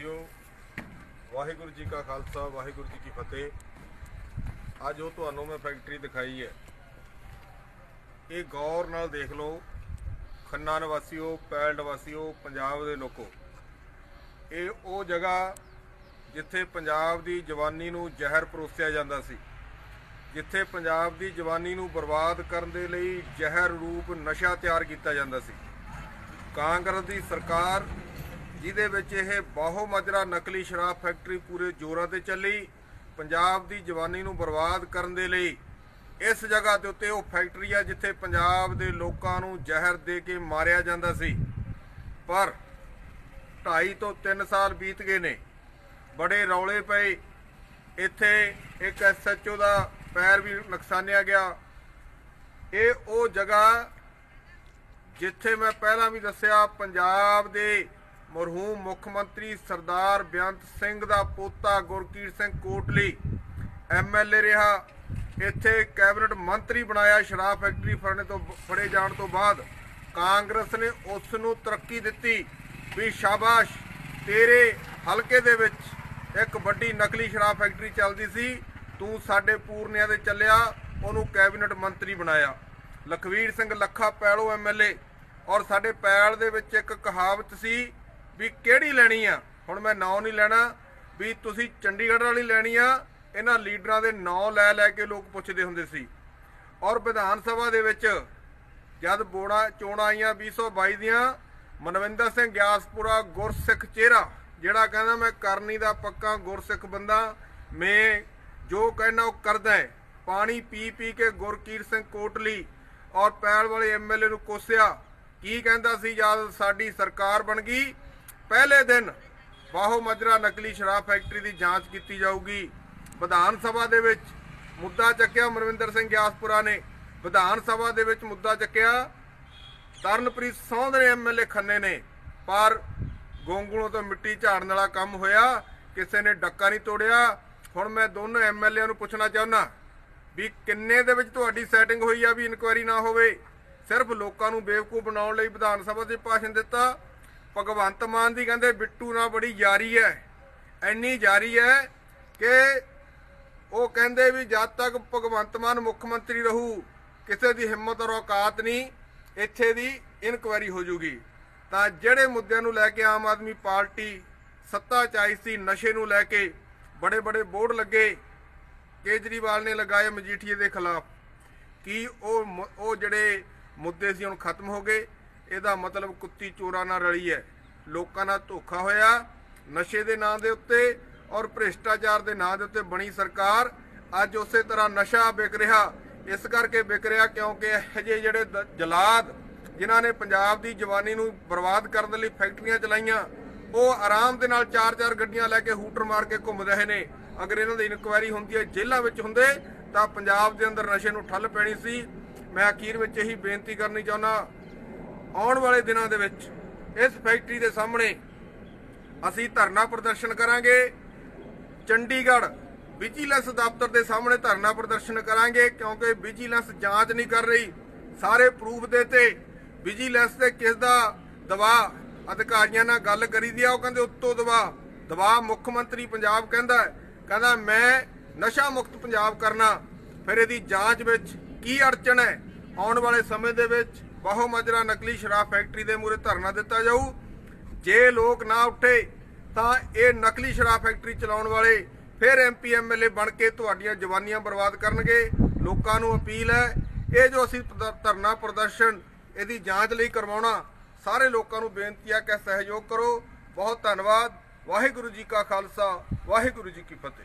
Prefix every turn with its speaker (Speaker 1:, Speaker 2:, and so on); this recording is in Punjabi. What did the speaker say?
Speaker 1: ਸਾਥੀਓ, ਵਾਹਿਗੁਰੂ ਜੀ ਕਾ ਖਾਲਸਾ, ਵਾਹਿਗੁਰੂ ਜੀ ਕੀ ਫਤਿਹ। ਅੱਜ ਉਹ ਤੁਹਾਨੂੰ ਮੈਂ ਫੈਕਟਰੀ ਦਿਖਾਈ ਹੈ। ਇਹ ਗੌਰ ਨਾਲ ਦੇਖ ਲਓ, ਖੰਨਾ ਨਿਵਾਸੀਓ, ਪੈਲ ਨਿਵਾਸੀਓ, ਪੰਜਾਬ ਦੇ ਲੋਕੋ। ਇਹ ਉਹ ਜਗ੍ਹਾ ਜਿੱਥੇ ਪੰਜਾਬ ਦੀ ਜਵਾਨੀ ਨੂੰ ਜ਼ਹਿਰ ਪਰੋਸਿਆ ਜਾਂਦਾ ਸੀ। ਜਿੱਥੇ ਪੰਜਾਬ ਦੀ ਜਵਾਨੀ ਨੂੰ ਬਰਬਾਦ ਕਰਨ ਦੇ ਲਈ ਜ਼ਹਿਰ ਰੂਪ ਨਸ਼ਾ ਤਿਆਰ ਕੀਤਾ ਜਾਂਦਾ ਸੀ। ਕਾਂਗਰਸ ਦੀ ਸਰਕਾਰ ਜਿਹਦੇ ਵਿੱਚ ਇਹ ਬਾਹੋ ਮਜਰਾ ਨਕਲੀ ਸ਼ਰਾਬ ਫੈਕਟਰੀ ਪੂਰੇ ਜ਼ੋਰਾਂ ਤੇ ਚੱਲੀ। ਪੰਜਾਬ ਦੀ ਜਵਾਨੀ ਨੂੰ ਬਰਬਾਦ ਕਰਨ ਦੇ ਲਈ ਇਸ ਜਗ੍ਹਾ ਦੇ ਉੱਤੇ ਉਹ ਫੈਕਟਰੀ ਆ ਜਿੱਥੇ ਪੰਜਾਬ ਦੇ ਲੋਕਾਂ ਨੂੰ ਜ਼ਹਿਰ ਦੇ ਕੇ ਮਾਰਿਆ ਜਾਂਦਾ ਸੀ। ਪਰ 2.5 ਤੋਂ 3 ਸਾਲ ਬੀਤ ਗਏ ਨੇ। ਬੜੇ ਰੌਲੇ ਪਏ। ਇੱਥੇ ਇੱਕ ਐਸਐਚਓ ਦਾ ਪੈਰ ਵੀ ਨੁਕਸਾਨਿਆ ਗਿਆ। ਇਹ ਉਹ ਜਗ੍ਹਾ ਜਿੱਥੇ ਮੈਂ ਪਹਿਲਾਂ ਵੀ ਦੱਸਿਆ, ਪੰਜਾਬ ਦੇ ਮਰਹੂਮ ਮੁੱਖ ਮੰਤਰੀ ਸਰਦਾਰ ਬੇਅੰਤ ਸਿੰਘ ਦਾ ਪੋਤਾ ਗੁਰਕੀਰ ਸਿੰਘ ਕੋਟਲੀ। ਐਮਐਲਏ ਰਿਹਾ। ਇੱਥੇ ਕੈਬਨਿਟ ਮੰਤਰੀ ਬਣਾਇਆ ਸ਼ਰਾਬ ਫੈਕਟਰੀ ਫੜਨੇ ਤੋਂ, ਫੜੇ ਜਾਣ ਤੋਂ ਬਾਅਦ। ਕਾਂਗਰਸ ਨੇ ਉਸ ਨੂੰ ਤਰੱਕੀ ਦਿੱਤੀ ਵੀ ਸ਼ਾਬਾਸ਼, ਤੇਰੇ ਹਲਕੇ ਦੇ ਵਿੱਚ ਇੱਕ ਵੱਡੀ ਨਕਲੀ ਸ਼ਰਾਬ ਫੈਕਟਰੀ ਚੱਲਦੀ ਸੀ, ਤੂੰ ਸਾਡੇ ਪੂਰਨਿਆਂ ਦੇ ਚੱਲਿਆ, ਉਹਨੂੰ ਕੈਬਨਿਟ ਮੰਤਰੀ ਬਣਾਇਆ। ਲਖਵੀਰ ਸਿੰਘ ਲੱਖਾ ਪੈਲੋ ਐਮਐਲਏ ਔਰ ਸਾਡੇ ਪੈਲ ਦੇ ਵਿੱਚ ਇੱਕ ਕਹਾਵਤ ਸੀ ਵੀ ਕਿਹੜੀ ਲੈਣੀ ਆ? ਹੁਣ ਮੈਂ ਨਾਂ ਨਹੀਂ ਲੈਣਾ। ਵੀ ਤੁਸੀਂ ਚੰਡੀਗੜ੍ਹ ਵਾਲੀ ਲੈਣੀ ਆ, ਇਹਨਾਂ ਲੀਡਰਾਂ ਦੇ ਨਾਂ ਲੈ ਲੈ ਕੇ ਲੋਕ ਪੁੱਛਦੇ ਹੁੰਦੇ ਸੀ। ਔਰ ਵਿਧਾਨ ਸਭਾ ਦੇ ਵਿੱਚ ਜਦ ਬੋੜਾ ਚੋਣਾਂ ਆਈਆਂ 2022 ਦੀਆਂ, ਮਨਵਿੰਦਰ ਸਿੰਘ ਗਿਆਸਪੁਰਾ ਗੁਰਸਿੱਖ ਚਿਹਰਾ, ਜਿਹੜਾ ਕਹਿੰਦਾ ਮੈਂ ਕਰਨੀ ਦਾ ਪੱਕਾ ਗੁਰਸਿੱਖ ਬੰਦਾ, ਮੈਂ ਜੋ ਕਹਿਣਾ ਉਹ ਕਰਦਾ ਹੈ। ਪਾਣੀ ਪੀ ਪੀ ਕੇ ਗੁਰਕੀਰ ਸਿੰਘ ਕੋਟਲੀ ਔਰ ਪੈਲ ਵਾਲੇ ਐਮਐਲਏ ਨੂੰ ਕੋਸਿਆ, ਕੀ ਕਹਿੰਦਾ ਸੀ? ਜਦ ਸਾਡੀ ਸਰਕਾਰ ਬਣ ਗਈ ਪਹਿਲੇ ਦਿਨ ਬਾਹੋ ਮਜਰਾ ਨਕਲੀ ਸ਼ਰਾਬ ਫੈਕਟਰੀ ਦੀ ਜਾਂਚ ਕੀਤੀ ਜਾਊਗੀ। ਵਿਧਾਨ ਸਭਾ ਦੇ ਵਿੱਚ ਮੁੱਦਾ ਚੱਕਿਆ ਮਨਵਿੰਦਰ ਸਿੰਘ ਗਿਆਸਪੁਰਾ ਨੇ। ਵਿਧਾਨ ਸਭਾ ਦੇ ਵਿੱਚ ਮੁੱਦਾ ਚੱਕਿਆ ਤਰਨਪ੍ਰੀਤ ਸੌਂਦ ਨੇ ਐਮਐਲਏ ਖੰਨੇ ਨੇ। ਪਰ ਗੋਂਗਲੋਂ ਤੋਂ ਮਿੱਟੀ ਝਾੜਨ ਵਾਲਾ ਕੰਮ ਹੋਇਆ, ਕਿਸੇ ਨੇ ਡੱਕਾ ਨਹੀਂ ਤੋੜਿਆ। ਹੁਣ ਮੈਂ ਦੋਨੋਂ ਐਮਐਲਏ ਨੂੰ ਪੁੱਛਣਾ ਚਾਹੁੰਦਾ ਵੀ ਕਿੰਨੇ ਦੇ ਵਿੱਚ ਤੁਹਾਡੀ ਸੈਟਿੰਗ ਹੋਈ ਆ ਵੀ ਇਨਕੁਆਇਰੀ ਨਾ ਹੋਵੇ? ਸਿਰਫ ਲੋਕਾਂ ਨੂੰ ਬੇਵਕੂਫ ਬਣਾਉਣ ਲਈ ਵਿਧਾਨ ਸਭਾ ਦੇ ਭਾਸ਼ਣ ਦਿੱਤਾ। ਭਗਵੰਤ ਮਾਨ ਦੀ ਕਹਿੰਦੇ ਬਿੱਟੂ ਨਾਲ ਬੜੀ ਯਾਰੀ ਹੈ। ਇੰਨੀ ਯਾਰੀ ਹੈ ਕਿ ਉਹ ਕਹਿੰਦੇ ਵੀ ਜਦ ਤੱਕ ਭਗਵੰਤ ਮਾਨ ਮੁੱਖ ਮੰਤਰੀ ਰਹੂ, ਕਿਸੇ ਦੀ ਹਿੰਮਤ ਔਰ ਔਕਾਤ ਨਹੀਂ, ਇੱਥੇ ਦੀ ਇਨਕੁਆਇਰੀ ਹੋ ਜੂਗੀ। ਤਾਂ ਜਿਹੜੇ ਮੁੱਦਿਆਂ ਨੂੰ ਲੈ ਕੇ ਆਮ ਆਦਮੀ ਪਾਰਟੀ ਸੱਤਾ ਚ ਆਈ ਸੀ, ਨਸ਼ੇ ਨੂੰ ਲੈ ਕੇ ਬੜੇ ਬੜੇ ਬੋਰਡ ਲੱਗੇ, ਕੇਜਰੀਵਾਲ ਨੇ ਲਗਾਏ ਮਜੀਠੀਏ ਦੇ ਖਿਲਾਫ। ਕੀ ਉਹ ਉਹ ਜਿਹੜੇ ਮੁੱਦੇ ਸੀ, ਹੁਣ ਖਤਮ ਹੋ ਗਏ। ਇਹਦਾ ਮਤਲਬ ਕੁੱਤੀ ਚੋਰਾਂ ਨਾਲ ਰਲੀ ਹੈ। ਲੋਕਾਂ ਨਾਲ ਧੋਖਾ ਹੋਇਆ, ਨਸ਼ੇ ਦੇ ਨਾਂ ਦੇ ਉੱਤੇ ਔਰ ਭ੍ਰਿਸ਼ਟਾਚਾਰ ਦੇ ਨਾਂ ਦੇ ਉੱਤੇ ਬਣੀ ਸਰਕਾਰ ਅੱਜ ਉਸੇ ਤਰ੍ਹਾਂ ਨਸ਼ਾ ਵਿਕ ਰਿਹਾ। ਇਸ ਕਰਕੇ ਵਿਕ ਰਿਹਾ ਕਿਉਂਕਿ ਇਹ ਜਿਹੜੇ ਜਲਾਦ ਜਿਨ੍ਹਾਂ ਨੇ ਪੰਜਾਬ ਦੀ ਜਵਾਨੀ ਨੂੰ ਬਰਬਾਦ ਕਰਨ ਦੇ ਲਈ ਫੈਕਟਰੀਆਂ ਚਲਾਈਆਂ, ਉਹ ਆਰਾਮ ਦੇ ਨਾਲ ਚਾਰ ਚਾਰ ਗੱਡੀਆਂ ਲੈ ਕੇ ਹੂਟਰ ਮਾਰ ਕੇ ਘੁੰਮ ਰਹੇ ਨੇ। ਅਗਰ ਇਹਨਾਂ ਦੀ ਇਨਕੁਆਇਰੀ ਹੁੰਦੀ ਹੈ, ਜੇਲ੍ਹਾਂ ਵਿੱਚ ਹੁੰਦੇ, ਤਾਂ ਪੰਜਾਬ ਦੇ ਅੰਦਰ ਨਸ਼ੇ ਨੂੰ ਠੱਲ ਪੈਣੀ ਸੀ। ਮੈਂ ਅਖੀਰ ਵਿੱਚ ਇਹੀ ਬੇਨਤੀ ਕਰਨੀ ਚਾਹੁੰਦਾ ਆਉਣ ਵਾਲੇ ਦਿਨਾਂ ਦੇ ਵਿੱਚ ਇਸ ਫੈਕਟਰੀ ਦੇ ਸਾਹਮਣੇ ਅਸੀਂ ਧਰਨਾ ਪ੍ਰਦਰਸ਼ਨ ਕਰਾਂਗੇ। ਚੰਡੀਗੜ੍ਹ ਵਿਜੀਲੈਂਸ ਦਫ਼ਤਰ ਦੇ ਸਾਹਮਣੇ ਧਰਨਾ ਪ੍ਰਦਰਸ਼ਨ ਕਰਾਂਗੇ ਕਿਉਂਕਿ ਵਿਜੀਲੈਂਸ ਜਾਂਚ ਨਹੀਂ ਕਰ ਰਹੀ। ਸਾਰੇ ਪ੍ਰੂਫ ਦੇ ਤੇ ਵਿਜੀਲੈਂਸ ਤੇ ਕਿਸ ਦਾ ਦਬਾਅ ਅਧਿਕਾਰੀਆਂ ਨਾਲ ਗੱਲ ਕਰੀ ਦੀ ਆ, ਉਹ ਕਹਿੰਦੇ ਉੱਤੋਂ ਦਬਾਅ। ਦਬਾਅ ਮੁੱਖ ਮੰਤਰੀ ਪੰਜਾਬ ਕਹਿੰਦਾ ਕਹਿੰਦਾ, ਮੈਂ ਨਸ਼ਾ ਮੁਕਤ ਪੰਜਾਬ ਕਰਨਾ, ਫਿਰ ਇਹਦੀ ਜਾਂਚ ਵਿੱਚ ਕੀ ਅੜਚਣ ਹੈ? ਆਉਣ ਵਾਲੇ ਸਮੇਂ ਦੇ ਵਿੱਚ ਬਹੁ ਮਜਰਾ ਨਕਲੀ ਸ਼ਰਾਬ ਫੈਕਟਰੀ ਦੇ ਮੂਹਰੇ ਧਰਨਾ ਦਿੱਤਾ ਜਾਊ। ਜੇ ਲੋਕ ਨਾ ਉੱਠੇ, ਤਾਂ ਇਹ ਨਕਲੀ ਸ਼ਰਾਬ ਫੈਕਟਰੀ ਚਲਾਉਣ ਵਾਲੇ ਫਿਰ ਐਮਪੀ ਐਮਐਲਏ ਬਣ ਕੇ ਤੁਹਾਡੀਆਂ ਜਵਾਨੀਆਂ ਬਰਬਾਦ ਕਰਨਗੇ। ਲੋਕਾਂ ਨੂੰ ਅਪੀਲ ਹੈ, ਇਹ ਜੋ ਅਸੀਂ ਧਰਨਾ ਪ੍ਰਦਰਸ਼ਨ ਇਹਦੀ ਜਾਂਚ ਲਈ ਕਰਵਾਉਣਾ, ਸਾਰੇ ਲੋਕਾਂ ਨੂੰ ਬੇਨਤੀ ਹੈ ਕਿ ਸਹਿਯੋਗ ਕਰੋ। ਬਹੁਤ ਧੰਨਵਾਦ। ਵਾਹਿਗੁਰੂ ਜੀ ਕਾ ਖਾਲਸਾ, ਵਾਹਿਗੁਰੂ ਜੀ ਕੀ ਫਤਿਹ।